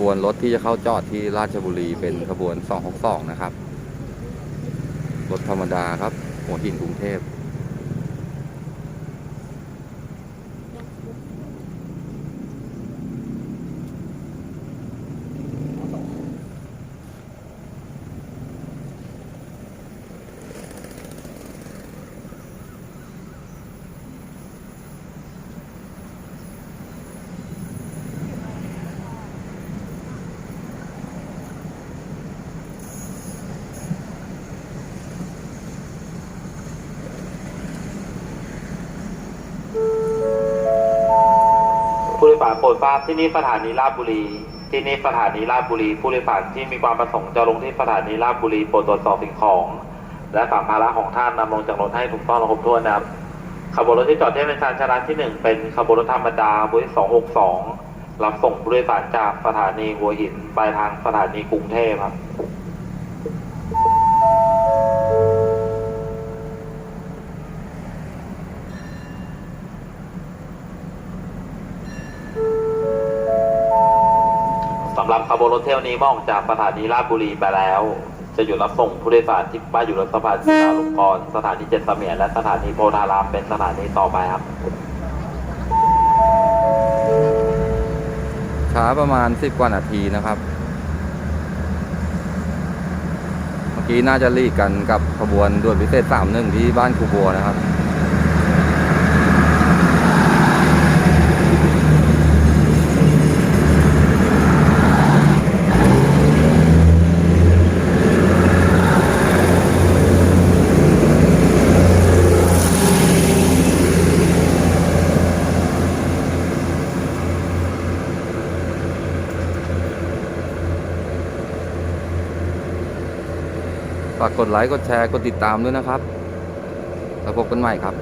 บวนรถที่จะเข้าจอดที่ราชบุรีเป็นขบวน 262 นะครับ รถธรรมดาครับ หัวหินกรุงเทพ ยสารโปรดทราบที่นี่สถานีราชบุรี ที่นี่สถานีราชบุรี ผู้โดยสารที่มีความประสงค์จะลงที่สถานีราชบุรีโปรดตรวจสอบสิ่งของ และสัมภาระของท่านนำลงจากรถให้ถูกต้องและครบถ้วนนะครับขบวนรถที่จอดที่เป็นชานชาลาที่หนึ่งเป็นขบวนรถธรรมดาบริสองหกสองรับส่งผู้โดยสารจากสถานีหัวหินไปทางสถานีกรุงเทพครับำหรับขบวนรถเที่ยวนี้มื่ออกจากสถานีราชบุรีไปแล้ว จะหยุดรับส่งผู้โดยสารที่ป้ายอยู่รถสะพานสุราลงกรณ์สถานีเจ็ดเสมียนและสถานีโพธารามเป็นสถานีต่อไปครับ ช้าประมาณ10กว่านาทีนะครับ เมื่อกี้น่าจะรีกกันกับขบวนด่วนพิเศษ31ที่บ้านคูบัวนะครับ ฝากกดไลค์ กดแชร์ กดติดตามด้วยนะครับ แล้วพบกันใหม่ครับ